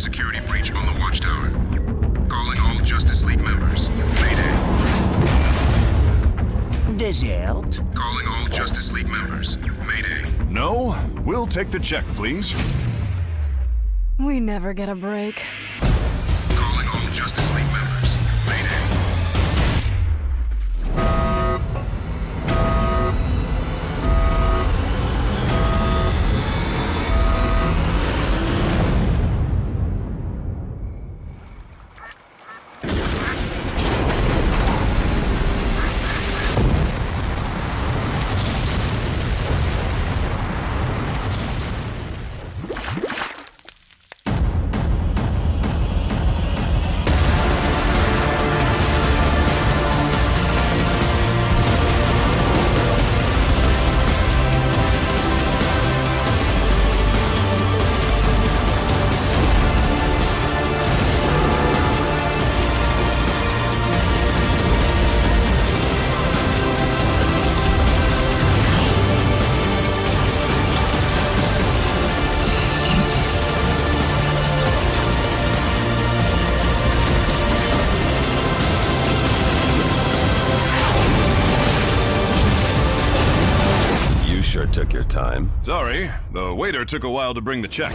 security breach on the watchtower. Calling all Justice League members. Mayday. Desert. Calling all Justice League members. Mayday. No, we'll take the check, please. We never get a break. Calling all Justice League sure took your time. Sorry, the waiter took a while to bring the check.